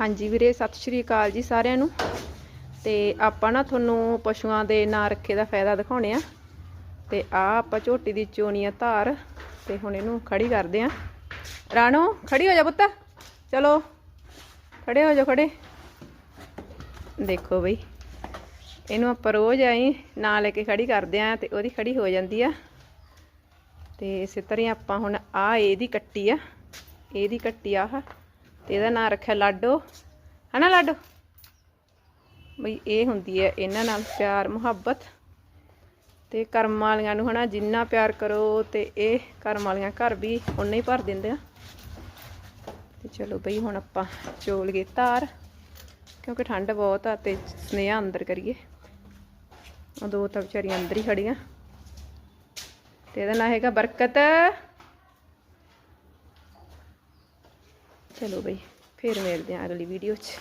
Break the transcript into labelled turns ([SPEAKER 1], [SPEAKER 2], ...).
[SPEAKER 1] ਹਾਂਜੀ ਵੀਰੇ, ਸਤਿ ਸ਼੍ਰੀ ਅਕਾਲ ਜੀ ਸਾਰਿਆਂ ਨੂੰ। ਤੇ ਆਪਾਂ ਨਾ ਤੁਹਾਨੂੰ ਪਸ਼ੂਆਂ ਦੇ ਨਾਂ ਰੱਖੇ ਦਾ ਫਾਇਦਾ ਦਿਖਾਉਣੇ ਆ। ਤੇ ਆ ਆਪਾਂ ਝੋਟੀ ਦੀ ਚੋਣੀ ਆ ਧਾਰ, ਤੇ ਹੁਣ ਇਹਨੂੰ ਖੜੀ ਕਰਦੇ ਆ। ਰਾਣੋ, ਖੜੀ ਹੋ ਜਾ ਪੁੱਤ। ਚਲੋ, ਖੜੇ ਹੋ ਜਾ ਖੜੇ। ਦੇਖੋ ਬਈ, ਇਹਨੂੰ ਆਪਾਂ ਰੋਜ਼ ਆਈ ਨਾਂ ਲੈ ਕੇ ਖੜੀ ਕਰਦੇ ਆ ਤੇ ਉਹਦੀ ਖੜੀ ਹੋ ਜਾਂਦੀ ਆ। ਤੇ ਇਸੇ ਤਰ੍ਹਾਂ ਹੀ ਆਪਾਂ ਹੁਣ ਆ ਇਹਦੀ ਕੱਟੀ ਆ। ਇਹਦੀ ਕੱਟੀ ਆਹ ਤੇ ਇਹਦਾ ਨਾਂ ਰੱਖਿਆ ਲਾਡੋ। ਹਨਾ ਲਾਡੋ? ਬਈ ਇਹ ਹੁੰਦੀ ਹੈ ਇਹਨਾਂ ਨਾਲ ਪਿਆਰ, ਮੁਹੱਬਤ ਤੇ ਕਰਮ ਵਾਲੀਆਂ ਨੂੰ ਹਨਾ ਜਿੰਨਾ ਪਿਆਰ ਕਰੋ ਤੇ ਇਹ ਕਰਮ ਵਾਲੀਆਂ ਘਰ ਵੀ ਉਨਾ ਹੀ ਭਰ ਦਿੰਦੇ ਆ। ਤੇ ਚਲੋ ਬਈ ਹੁਣ ਆਪਾਂ ਚੋਲ ਗਏ ਧਾਰ ਕਿਉਂਕਿ ਠੰਡ ਬਹੁਤ ਆ ਤੇ ਸਨੇਹਾ ਅੰਦਰ ਕਰੀਏ। ਉਹ ਦੋ ਤਾਂ ਵਿਚਾਰੀਆਂ ਅੰਦਰ ਹੀ ਖੜੀਆਂ। ਤੇ ਇਹਦਾ ਨਾਂ ਹੈਗਾ ਬਰਕਤ। ਚਲੋ ਬਈ ਫੇਰ ਮਿਲਦੇ ਹਾਂ ਅਗਲੀ ਵੀਡੀਓ 'ਚ।